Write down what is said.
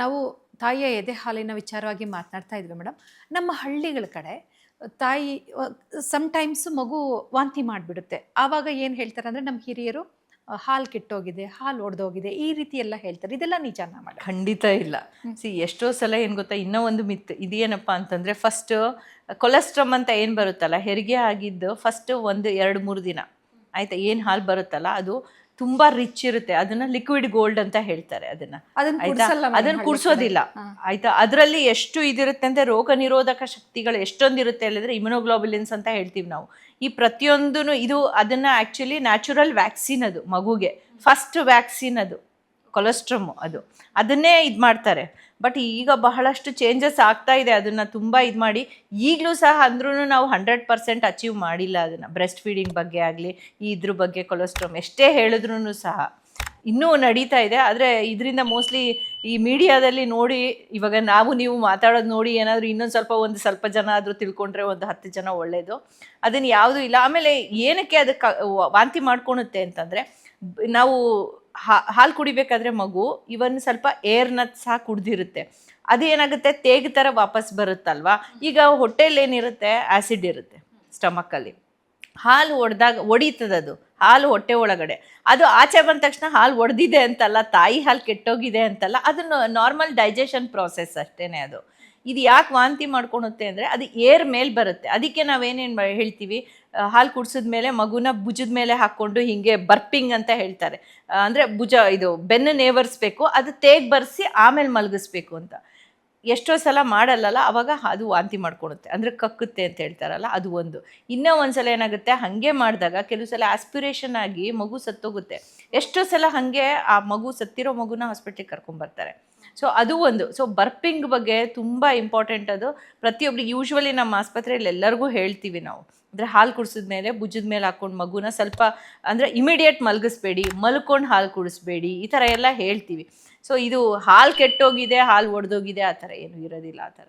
ನಾವು ತಾಯಿಯ ಎದೆ ಹಾಲಿನ ವಿಚಾರವಾಗಿ ಮಾತನಾಡ್ತಾ ಇದ್ವಿ ಮೇಡಮ್ ನಮ್ಮ ಹಳ್ಳಿಗಳ ಕಡೆ ತಾಯಿ ಸಮ್ಟೈಮ್ಸ್ ಮಗು ವಾಂತಿ ಮಾಡಿಬಿಡುತ್ತೆ. ಆವಾಗ ಏನು ಹೇಳ್ತಾರೆ ಅಂದರೆ ನಮ್ಮ ಹಿರಿಯರು ಹಾಲು ಕೆಟ್ಟೋಗಿದೆ ಹಾಲು ಒಡೆದೋಗಿದೆ ಈ ರೀತಿ ಎಲ್ಲ ಹೇಳ್ತಾರೆ. ಇದೆಲ್ಲ ನಿಜಾನ ಮಾಡಿ? ಖಂಡಿತ ಇಲ್ಲ. ಸಿ ಎಷ್ಟೋ ಸಲ ಏನು ಗೊತ್ತಾ ಇನ್ನೂ ಒಂದು ಮಿತ್ ಇದೇನಪ್ಪ ಅಂತಂದರೆ ಫಸ್ಟ್ ಕೊಲೆಸ್ಟ್ರಮ್ ಅಂತ ಏನು ಬರುತ್ತಲ್ಲ ಹೆರಿಗೆ ಆಗಿದ್ದು ಫಸ್ಟ್ ಒಂದು ಎರಡು ಮೂರು ದಿನ. ಆಯಿತಾ ಏನು ಹಾಲು ಬರುತ್ತಲ್ಲ ಅದು ತುಂಬ ರಿಚ್ ಇರುತ್ತೆ. ಅದನ್ನ ಲಿಕ್ವಿಡ್ ಗೋಲ್ಡ್ ಅಂತ ಹೇಳ್ತಾರೆ ಅದನ್ನ. ಅದನ್ನ ಕುಡ್ಸೋದಿಲ್ಲ. ಆಯ್ತಾ? ಅದರಲ್ಲಿ ಎಷ್ಟು ಇದಿರುತ್ತೆ ಅಂದ್ರೆ ರೋಗ ನಿರೋಧಕ ಶಕ್ತಿಗಳು ಎಷ್ಟೊಂದು ಇರುತ್ತೆ ಹೇಳಿದ್ರೆ ಇಮ್ಯುನೋಗ್ಲೋಬುಲಿನ್ಸ್ ಅಂತ ಹೇಳ್ತೀವಿ ನಾವು. ಈ ಪ್ರತಿಯೊಂದೂ ಇದು ಅದನ್ನ ಆಕ್ಚುಲಿ ನ್ಯಾಚುರಲ್ ವ್ಯಾಕ್ಸಿನ್ ಅದು ಮಗುಗೆ. ಫಸ್ಟ್ ವ್ಯಾಕ್ಸಿನ್ ಅದು. ಕೊಲೆಸ್ಟ್ರಮ್ ಅದು. ಅದನ್ನೇ ಇದು ಮಾಡ್ತಾರೆ. ಬಟ್ ಈಗ ಬಹಳಷ್ಟು ಚೇಂಜಸ್ ಆಗ್ತಾ ಇದೆ. ಅದನ್ನು ತುಂಬ ಇದು ಮಾಡಿ. ಈಗಲೂ ಸಹ ಅಂದ್ರೂ ನಾವು ಹಂಡ್ರೆಡ್ ಪರ್ಸೆಂಟ್ ಅಚೀವ್ ಮಾಡಿಲ್ಲ ಅದನ್ನು. ಬ್ರೆಸ್ಟ್ ಫೀಡಿಂಗ್ ಬಗ್ಗೆ ಆಗಲಿ ಇದ್ರ ಬಗ್ಗೆ ಕೊಲೆಸ್ಟ್ರಮ್ ಎಷ್ಟೇ ಹೇಳಿದ್ರೂ ಸಹ ಇನ್ನೂ ನಡೀತಾ ಇದೆ. ಆದರೆ ಇದರಿಂದ ಮೋಸ್ಟ್ಲಿ ಈ ಮೀಡಿಯಾದಲ್ಲಿ ನೋಡಿ, ಇವಾಗ ನಾವು ನೀವು ಮಾತಾಡೋದು ನೋಡಿ ಏನಾದರೂ ಇನ್ನೊಂದು ಸ್ವಲ್ಪ ಒಂದು ಸ್ವಲ್ಪ ಜನ ಆದರೂ ತಿಳ್ಕೊಂಡ್ರೆ ಒಂದು ಹತ್ತು ಜನ ಒಳ್ಳೆಯದು ಅದನ್ನು ಯಾವುದೂ ಇಲ್ಲ. ಆಮೇಲೆ ಏನಕ್ಕೆ ಅದಕ್ಕೆ ವಾಂತಿ ಮಾಡ್ಕೊಳುತ್ತೆ ಅಂತಂದರೆ, ನಾವು ಹಾಲು ಕುಡಿಬೇಕಾದ್ರೆ ಮಗು ಇವನ್ ಸ್ವಲ್ಪ ಏರ್ನ ಸಹ ಕುಡ್ದಿರುತ್ತೆ. ಅದು ಏನಾಗುತ್ತೆ ತೇಗ ಥರ ವಾಪಸ್ ಬರುತ್ತಲ್ವಾ? ಈಗ ಹೊಟ್ಟೆಲಿ ಏನಿರುತ್ತೆ? ಆ್ಯಸಿಡ್ ಇರುತ್ತೆ ಸ್ಟಮಕ್ಕಲ್ಲಿ ಹಾಲು ಒಡೆದಾಗ, ಒಡೀತದದು. ಹಾಲು ಹೊಟ್ಟೆ ಒಳಗಡೆ. ಅದು ಆಚೆ ಬಂದ ತಕ್ಷಣ ಹಾಲು ಒಡೆದಿದೆ ಅಂತಲ್ಲ, ತಾಯಿ ಹಾಲು ಕೆಟ್ಟೋಗಿದೆ ಅಂತಲ್ಲ, ಅದು ನಾರ್ಮಲ್ ಡೈಜೆಷನ್ ಪ್ರಾಸೆಸ್ ಅಷ್ಟೇ ಅದು. ಇದು ಯಾಕೆ ವಾಂತಿ ಮಾಡ್ಕೊಳುತ್ತೆ ಅಂದರೆ ಅದು ಏರ್ ಮೇಲೆ ಬರುತ್ತೆ. ಅದಕ್ಕೆ ನಾವೇನೇನು ಹೇಳ್ತೀವಿ? ಹಾಲು ಕುಡಿಸಿದ ಮೇಲೆ ಮಗುನ ಭುಜದ ಮೇಲೆ ಹಾಕ್ಕೊಂಡು ಹೀಗೆ ಬರ್ಪಿಂಗ್ ಅಂತ ಹೇಳ್ತಾರೆ. ಅಂದರೆ ಭುಜ, ಇದು ಬೆನ್ನು ನೇವರಿಸ್ಬೇಕು, ಅದು ತೇಗ್ ಬರೆಸಿ ಆಮೇಲೆ ಮಲಗಿಸ್ಬೇಕು ಅಂತ. ಎಷ್ಟೋ ಸಲ ಮಾಡಲ್ಲಲ್ಲ, ಅವಾಗ ಅದು ವಾಂತಿ ಮಾಡ್ಕೊಳುತ್ತೆ. ಅಂದರೆ ಕಕ್ಕುತ್ತೆ ಅಂತ ಹೇಳ್ತಾರಲ್ಲ, ಅದು ಒಂದು. ಇನ್ನೂ ಒಂದು ಸಲ ಏನಾಗುತ್ತೆ, ಹಾಗೆ ಮಾಡಿದಾಗ ಕೆಲವು ಸಲ ಆಸ್ಪಿರೇಷನ್ ಆಗಿ ಮಗು ಸತ್ತೋಗುತ್ತೆ. ಎಷ್ಟೋ ಸಲ ಹಾಗೆ ಆ ಮಗು ಸತ್ತಿರೋ ಮಗುನ ಹಾಸ್ಪಿಟ್ಲಿಗೆ ಕರ್ಕೊಂಬರ್ತಾರೆ. ಸೊ ಅದು ಒಂದು. ಸೊ ಬರ್ಪಿಂಗ್ ಬಗ್ಗೆ ತುಂಬ ಇಂಪಾರ್ಟೆಂಟ್ ಅದು. ಪ್ರತಿಯೊಬ್ಬರಿಗೆ ಯೂಶ್ವಲಿ ನಮ್ಮ ಆಸ್ಪತ್ರೆಯಲ್ಲಿ ಎಲ್ಲರಿಗೂ ಹೇಳ್ತೀವಿ ನಾವು. ಅಂದರೆ ಹಾಲು ಕುಡಿಸಿದ ಮೇಲೆ ಭುಜದ ಮೇಲೆ ಹಾಕ್ಕೊಂಡು ಮಗುನ ಸ್ವಲ್ಪ, ಅಂದರೆ ಇಮಿಡಿಯೇಟ್ ಮಲಗಿಸ್ಬೇಡಿ, ಮಲ್ಕೊಂಡು ಹಾಲು ಕುಡಿಸ್ಬೇಡಿ, ಈ ಥರ ಎಲ್ಲ ಹೇಳ್ತೀವಿ. ಸೊ ಇದು ಹಾಲು ಕೆಟ್ಟೋಗಿದೆ, ಹಾಲು ಒಡೆದೋಗಿದೆ, ಆ ಥರ ಏನು ಇರೋದಿಲ್ಲ ಆ ಥರ